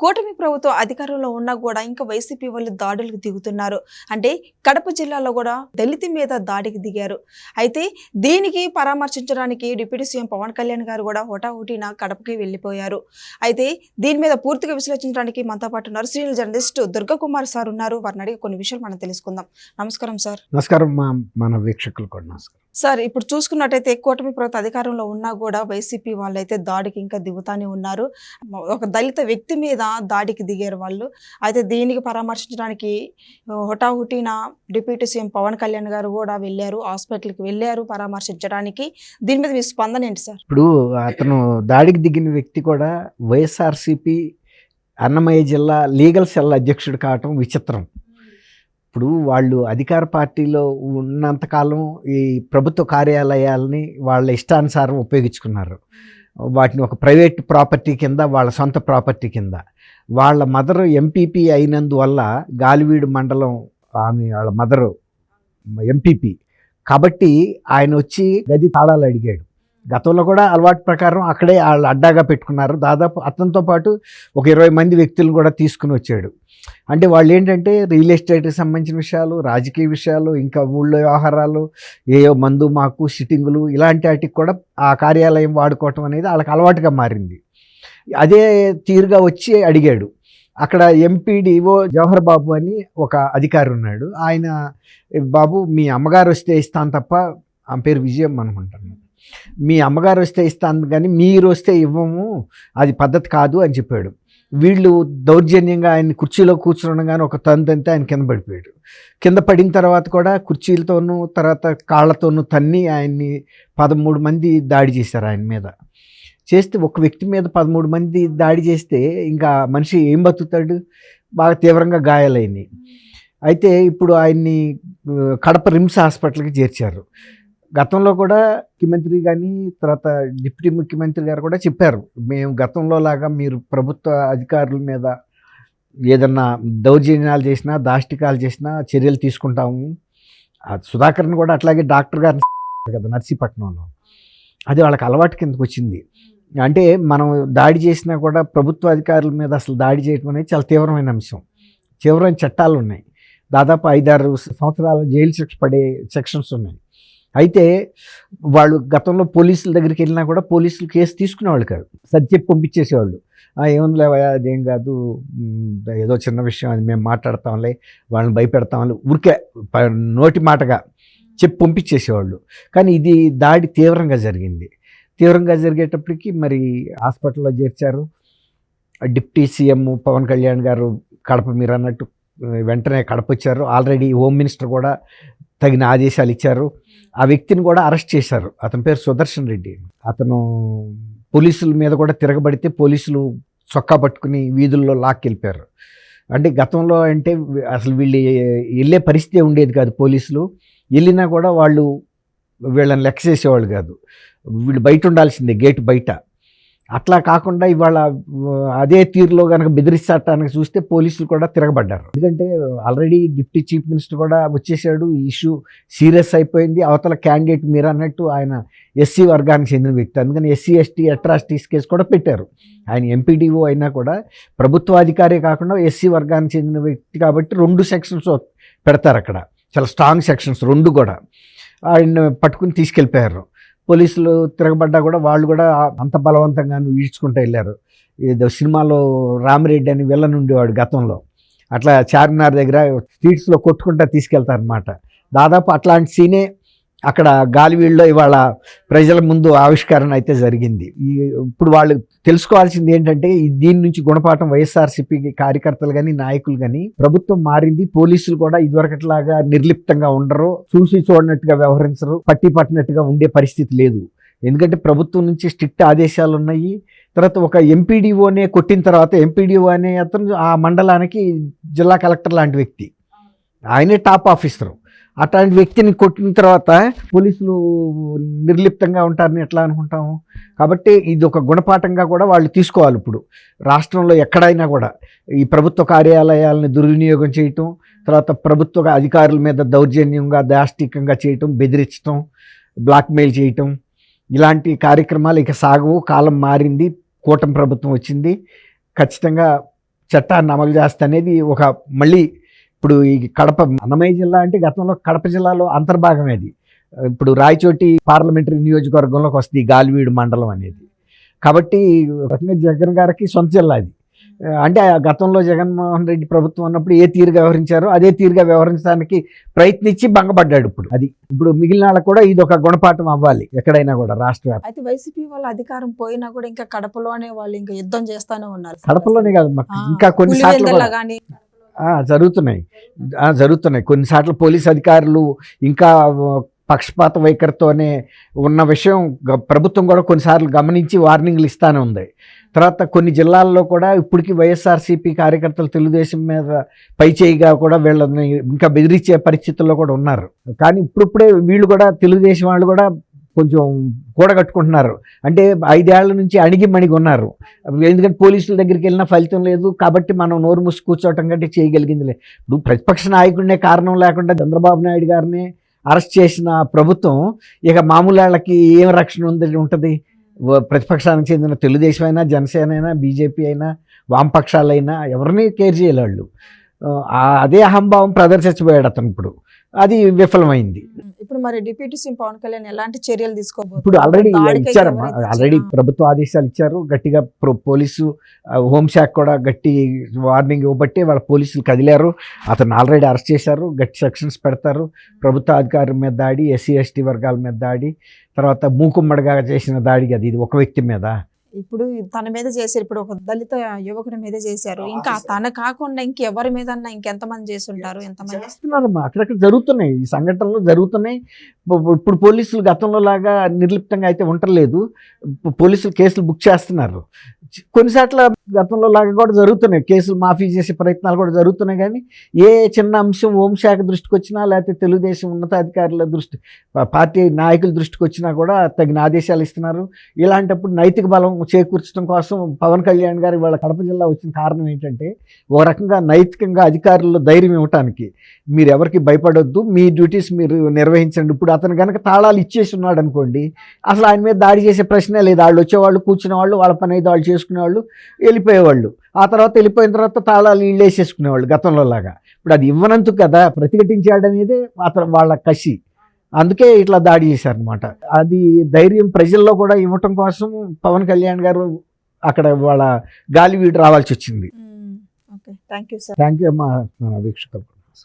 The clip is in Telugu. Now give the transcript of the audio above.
కూటమి ప్రభుత్వం అధికారంలో ఉన్నా కూడా ఇంకా వైసీపీ వాళ్ళు దాడులకు దిగుతున్నారు. అంటే కడప జిల్లాలో కూడా దళిత మీద దాడికి దిగారు. అయితే దీనికి పరామర్శించడానికి డిప్యూటీ సీఎం పవన్ కళ్యాణ్ గారు కూడా హుటాహుటిన కడపకి వెళ్ళిపోయారు. అయితే దీని మీద పూర్తిగా విశ్లేషించడానికి మనతో పాటు ఉన్నారు senior journalist Durga Kumar sir ఉన్నారు. వారిని అడిగి కొన్ని విషయాలు మనం తెలుసుకుందాం. నమస్కారం సార్. నమస్కారం మా మన వీక్షకులు కూడా నమస్కారం. సార్ ఇప్పుడు చూసుకున్నట్టయితే కూటమి ప్రభుత్వ అధికారంలో ఉన్నా కూడా వైసీపీ వాళ్ళైతే దాడికి ఇంకా దిగుతానే ఉన్నారు. ఒక దళిత వ్యక్తి మీద దాడికి దిగారు వాళ్ళు. అయితే దీనికి పరామర్శించడానికి హుటాహుటిన డిప్యూటీ సీఎం పవన్ కళ్యాణ్ గారు కూడా వెళ్ళారు హాస్పిటల్కి వెళ్ళారు పరామర్శించడానికి. దీని మీద మీ స్పందన ఏంటి సార్? ఇప్పుడు అతను దాడికి దిగిన వ్యక్తి కూడా వైఎస్ఆర్సిపి అన్నమయ్య జిల్లా లీగల్ సెల్ అధ్యక్షుడు కావటం విచిత్రం. ఇప్పుడు వాళ్ళు అధికార పార్టీలో ఉన్నంతకాలం ఈ ప్రభుత్వ కార్యాలయాలని వాళ్ళ ఇష్టానుసారం ఉపయోగించుకున్నారు. వాటిని ఒక ప్రైవేట్ ప్రాపర్టీ కింద వాళ్ళ సొంత ప్రాపర్టీ కింద. వాళ్ళ మదర్ ఎంపీపీ అయినందువల్ల గాలివీడు మండలం ఆమె వాళ్ళ మదరు ఎంపీపీ. కాబట్టి ఆయన వచ్చి గది తాళాలు అడిగాడు. గతంలో కూడా అలవాటు ప్రకారం అక్కడే వాళ్ళు అడ్డాగా పెట్టుకున్నారు. దాదాపు అతనితో పాటు ఒక ఇరవై మంది వ్యక్తులను కూడా తీసుకుని వచ్చాడు. అంటే వాళ్ళు ఏంటంటే రియల్ ఎస్టేట్కి సంబంధించిన విషయాలు రాజకీయ విషయాలు ఇంకా ఊళ్ళో వ్యవహారాలు ఏయో మందు మాకు సిట్టింగులు ఇలాంటి వాటికి కూడా ఆ కార్యాలయం వాడుకోవటం అనేది వాళ్ళకి అలవాటుగా మారింది. అదే తీరుగా వచ్చి అడిగాడు. అక్కడ ఎంపీడీఓ జవహర్ బాబు అని ఒక అధికారి ఉన్నాడు. ఆయన బాబు మీ అమ్మగారు వస్తే ఇస్తాను తప్ప ఆమె పేరు విజయం అనుకుంటాను. మీ అమ్మగారు వస్తే ఇస్తాను కానీ మీరు వస్తే ఇవ్వము అది పద్ధతి కాదు అని చెప్పాడు. వీళ్ళు దౌర్జన్యంగా ఆయన కుర్చీలో కూర్చుండగానే ఒక తంతంతే ఆయన కింద పడిపోయాడు. కింద పడిన తర్వాత కూడా కుర్చీలతోనూ తర్వాత కాళ్ళతోనూ తన్ని ఆయన్ని పదమూడు మంది దాడి చేశారు ఆయన మీద. చేస్తే ఒక వ్యక్తి మీద పదమూడు మంది దాడి చేస్తే ఇంకా మనిషి ఏం బతుకుతాడు? బాగా తీవ్రంగా గాయాలైనాయి. అయితే ఇప్పుడు ఆయన్ని కడప రిమ్స్ హాస్పిటల్కి చేర్చారు. గతంలో కూడా ముఖ్యమంత్రి కానీ తర్వాత డిప్యూటీ ముఖ్యమంత్రి గారు కూడా చెప్పారు. మేము గతంలో లాగా మీరు ప్రభుత్వ అధికారుల మీద ఏదన్నా దౌర్జన్యాలు చేసినా దాష్టికాలు చేసినా చర్యలు తీసుకుంటాము. ఆ సుధాకర్ని కూడా అట్లాగే డాక్టర్ గారిని కదా నర్సీపట్నంలో. అది వాళ్ళకి అలవాటు కిందకు వచ్చింది. అంటే మనం దాడి చేసినా కూడా ప్రభుత్వ అధికారుల మీద అసలు దాడి చేయడం అనేది చాలా తీవ్రమైన అంశం. తీవ్రమైన చట్టాలు ఉన్నాయి. దాదాపు ఐదారు సంవత్సరాల జైలు శిక్ష పడే సెక్షన్స్ ఉన్నాయి. అయితే వాళ్ళు గతంలో పోలీసుల దగ్గరికి వెళ్ళినా కూడా పోలీసులు కేసు తీసుకునేవాళ్ళు కాదు. సరి పంపించేసేవాళ్ళు. "ఆ, ఏముందిలే అదేం కాదు. ఏదో చిన్న విషయం అది మేము మాట్లాడతాంలే వాళ్ళని భయపెడతాంలే. ఊరికే ప- నోటి మాటగా చెప్పి పంపించేసేవాళ్ళు. కానీ ఇది దాడి తీవ్రంగా జరిగింది. తీవ్రంగా జరిగేటప్పటికి మరి హాస్పిటల్లో చేర్చారు. డిప్టీ సీఎం పవన్ కళ్యాణ్ గారు కడప మీరు అన్నట్టు వెంటనే కడపొచ్చారు. ఆల్రెడీ హోమ్ మినిస్టర్ కూడా తగిన ఆదేశాలు ఇచ్చారు. ఆ వ్యక్తిని కూడా అరెస్ట్ చేశారు. అతని పేరు సుదర్శన్ రెడ్డి. అతను పోలీసుల మీద కూడా తిరగబడితే పోలీసులు చొక్కా పట్టుకుని వీధుల్లో లాక్కెళ్ళిపోయారు. అంటే గతంలో అంటే అసలు వీళ్ళు వెళ్ళే పరిస్థితి ఉండేది కాదు పోలీసులు. వెళ్ళినా కూడా వాళ్ళు వీళ్ళని లెక్క చేసేవాళ్ళు కాదు. వీళ్ళు బయట ఉండాల్సిందే గేట్ బయట. అట్లా కాకుండా ఇవాళ అదే తీరులో కనుక బెదిరిస్తాటానికి చూస్తే పోలీసులు కూడా తిరగబడ్డారు. ఎందుకంటే ఆల్రెడీ డిప్యూటీ చీఫ్ మినిస్టర్ కూడా వచ్చేసాడు ఇష్యూ సీరియస్ అయిపోయింది. అవతల క్యాండిడేట్ మీరు అన్నట్టు ఆయన ఎస్సీ వర్గానికి చెందిన వ్యక్తి. అందుకని ఎస్సీ ఎస్టీ అట్రాసిటీస్ కేసు కూడా పెట్టారు. ఆయన ఎంపీడీఓ అయినా కూడా ప్రభుత్వాధికారే కాకుండా ఎస్సీ వర్గానికి చెందిన వ్యక్తి కాబట్టి రెండు సెక్షన్స్ పెడతారు అక్కడ. చాలా స్ట్రాంగ్ సెక్షన్స్ రెండు కూడా. ఆయన పట్టుకుని తీసుకెళ్ళిపోయారు. పోలీసులు తిరగబడ్డా కూడా వాళ్ళు కూడా అంత బలవంతంగా ఈడ్చుకుంటూ వెళ్ళారు. ఏదో సినిమాలో రామిరెడ్డి అని వెళ్ళనుండేవాడు ఉండేవాడు గతంలో. అట్లా చార్మినార్ దగ్గర స్ట్రీట్స్లో కొట్టుకుంటా తీసుకెళ్తారనమాట దాదాపు అట్లాంటి సీనే అక్కడ గాలివీళ్ళలో ఇవాళ ప్రజల ముందు ఆవిష్కరణ అయితే జరిగింది. ఇప్పుడు వాళ్ళు తెలుసుకోవాల్సింది ఏంటంటే దీని నుంచి గుణపాఠం వైఎస్ఆర్సీపీ కార్యకర్తలు కానీ నాయకులు కానీ ప్రభుత్వం మారింది పోలీసులు కూడా ఇదివరకట్లాగా నిర్లిప్తంగా ఉండరు చూసి చూడనట్టుగా వ్యవహరించరు పట్టి పట్టినట్టుగా ఉండే పరిస్థితి లేదు. ఎందుకంటే ప్రభుత్వం నుంచి స్ట్రిక్ట్ ఆదేశాలు ఉన్నాయి. తర్వాత ఒక ఎంపీడీఓనే కొట్టిన తర్వాత ఎంపీడీఓ అనే అతను ఆ మండలానికి జిల్లా కలెక్టర్ లాంటి వ్యక్తి. ఆయనే టాప్ ఆఫీసరు. అట్లాంటి వ్యక్తిని కొట్టిన తర్వాత పోలీసులు నిర్లిప్తంగా ఉంటారని ఎట్లా అనుకుంటాము? కాబట్టి ఇది ఒక గుణపాఠంగా కూడా వాళ్ళు తీసుకోవాలి ఇప్పుడు. రాష్ట్రంలో ఎక్కడైనా కూడా ఈ ప్రభుత్వ కార్యాలయాలను దుర్వినియోగం చేయటం తర్వాత ప్రభుత్వ అధికారుల మీద దౌర్జన్యంగా దాష్టికంగా చేయటం బెదిరించటం బ్లాక్మెయిల్ చేయటం ఇలాంటి కార్యక్రమాలు ఇక సాగవు. కాలం మారింది కూటమి ప్రభుత్వం వచ్చింది. ఖచ్చితంగా చట్టాన్ని అమలు చేస్తా అనేది ఒక మళ్ళీ ఇప్పుడు ఈ కడప అన్నమయ్య జిల్లా అంటే గతంలో కడప జిల్లాలో అంతర్భాగం అది. ఇప్పుడు రాయచోటి పార్లమెంటరీ నియోజకవర్గంలోకి వస్తుంది గాలివీడు మండలం అనేది. కాబట్టి జగన్ గారికి సొంత జిల్లా అది. అంటే ఆ గతంలో జగన్మోహన్ రెడ్డి ప్రభుత్వం ఉన్నప్పుడు ఏ తీరుగా వ్యవహరించారో అదే తీరుగా వ్యవహరించడానికి ప్రయత్నించి భంగపడ్డాడు ఇప్పుడు అది. ఇప్పుడు మిగిలిన వాళ్ళకు కూడా ఇది ఒక గుణపాఠం అవ్వాలి ఎక్కడైనా కూడా రాష్ట్ర అయితే వైసీపీ వాళ్ళ అధికారం పోయినా కూడా ఇంకా కడపలోనే వాళ్ళు ఇంకా యుద్ధం చేస్తానే ఉన్నారు. కడపలోనే కాదు ఇంకా కొన్ని జరుగుతున్నాయి. జరుగుతున్నాయి. కొన్నిసార్లు పోలీస్ అధికారులు ఇంకా పక్షపాత వైఖరితోనే ఉన్న విషయం ప్రభుత్వం కూడా కొన్నిసార్లు గమనించి వార్నింగ్లు ఇస్తానే ఉంది. తర్వాత కొన్ని జిల్లాల్లో కూడా ఇప్పటికీ వైఎస్ఆర్సీపీ కార్యకర్తలు తెలుగుదేశం మీద పైచేయిగా కూడా వీళ్ళని ఇంకా బెదిరించే పరిస్థితుల్లో కూడా ఉన్నారు. కానీ ఇప్పుడిప్పుడే వీళ్ళు కూడా తెలుగుదేశం వాళ్ళు కూడా కొంచెం కూడగట్టుకుంటున్నారు. అంటే ఐదేళ్ళ నుంచి అణిగి మణిగి ఉన్నారు. ఎందుకంటే పోలీసుల దగ్గరికి వెళ్ళినా ఫలితం లేదు. కాబట్టి మనం నోరు మూసి కూర్చోవటం కంటే చేయగలిగింది లేదు. ఇప్పుడు ప్రతిపక్ష నాయకుడినే కారణం లేకుండా చంద్రబాబు నాయుడు గారిని అరెస్ట్ చేసిన ప్రభుత్వం ఇక మామూలు వాళ్ళకి ఏం రక్షణ ఉంది ఉంటుంది? ప్రతిపక్షానికి చెందిన తెలుగుదేశం అయినా జనసేన అయినా బీజేపీ అయినా వామపక్షాలైనా ఎవరిని కేర్ చేయలే వాళ్ళు అదే అహంభావం ప్రదర్శించబోయాడు అతను ఇప్పుడు. అది విఫలమైంది. ఇప్పుడు మరి డిప్యూటీ సీఎం పవన్ కళ్యాణ్ ఎలాంటి చర్యలు తీసుకోబోతున్నారు? ఇప్పుడు ఆల్రెడీ ఇచ్చారమ్మా ఎవరైతే ఆల్రెడీ ఇచ్చారో- ప్రభుత్వ ఆదేశాలు ఇచ్చారు గట్టిగా పోలీసు హోంశాఖ కూడా గట్టి వార్నింగ్ ఇవ్వబట్టి వాళ్ళ పోలీసులు కదిలారు. అతను ఆల్రెడీ అరెస్ట్ చేశారు గట్టి సెక్షన్స్ పెడతారు. ప్రభుత్వ అధికారుల మీద దాడి ఎస్సీ ఎస్టీ వర్గాల మీద దాడి తర్వాత మూకుమ్మడిగా చేసిన దాడి అది ఇది ఒక వ్యక్తి మీద. ఇప్పుడు తన మీద చేశారు. ఇప్పుడు ఒక దళిత యువకుడి మీద చేశారు. ఇంకా తన కాకుండా ఇంకెవరి మీద ఇంకెంతమంది చేసి ఉంటారు ఎంతమంది చేస్తున్నారమ్మా అక్కడక్కడ జరుగుతున్నాయి. ఈ సంఘటనలు జరుగుతున్నాయి. ఇప్పు- ఇప్పుడు పోలీసులు గతంలో లాగా నిర్లిప్తంగా అయితే ఉండలేదు. పోలీసులు కేసులు బుక్ చేస్తున్నారు. కొన్నిసార్లు గతంలో లాగా కూడా జరుగుతున్నాయి. కేసులు మాఫీ చేసే ప్రయత్నాలు కూడా జరుగుతున్నాయి కానీ ఏ చిన్న అంశం హోంశాఖ దృష్టికి వచ్చినా లేకపోతే తెలుగుదేశం ఉన్నతాధికారుల దృష్టి పార్టీ నాయకుల దృష్టికి వచ్చినా కూడా తగిన ఆదేశాలు ఇస్తున్నారు. ఇలాంటప్పుడు నైతిక బలం చేకూర్చడం కోసం పవన్ కళ్యాణ్ గారు వాళ్ళ కడప జిల్లా వచ్చిన కారణం ఏంటంటే ఒక రకంగా నైతికంగా అధికారుల్లో ధైర్యం ఇవ్వటానికి మీరు ఎవరికి భయపడొద్దు మీ డ్యూటీస్ మీరు నిర్వహించండి. ఇప్పుడు అతను కనుక తాళాలు ఇచ్చేసి ఉన్నాడు అనుకోండి అసలు ఆయన మీద దాడి చేసే ప్రశ్నే లేదు. వాళ్ళు వచ్చేవాళ్ళు కూర్చునే వాళ్ళు వాళ్ళ పని అయితే వాళ్ళు చేసుకునేవాళ్ళు వెళ్ళిపోయేవాళ్ళు. ఆ తర్వాత వెళ్ళిపోయిన తర్వాత తాళాలు వీళ్ళు వేసేసుకునేవాళ్ళు గతంలో లాగా. ఇప్పుడు అది ఇవ్వనందుకు కదా ప్రతిఘటించాడు అనేది అతను వాళ్ళ కసి. అందుకే ఇట్లా దాడి చేశారనమాట అది ధైర్యం ప్రజల్లో కూడా ఇవ్వటం కోసం పవన్ కళ్యాణ్ గారు అక్కడ వాళ్ళ గాలి వీడు రావాల్సి వచ్చింది. Okay. Thank you sir. Thank you అమ్మా మన వీక్షకులు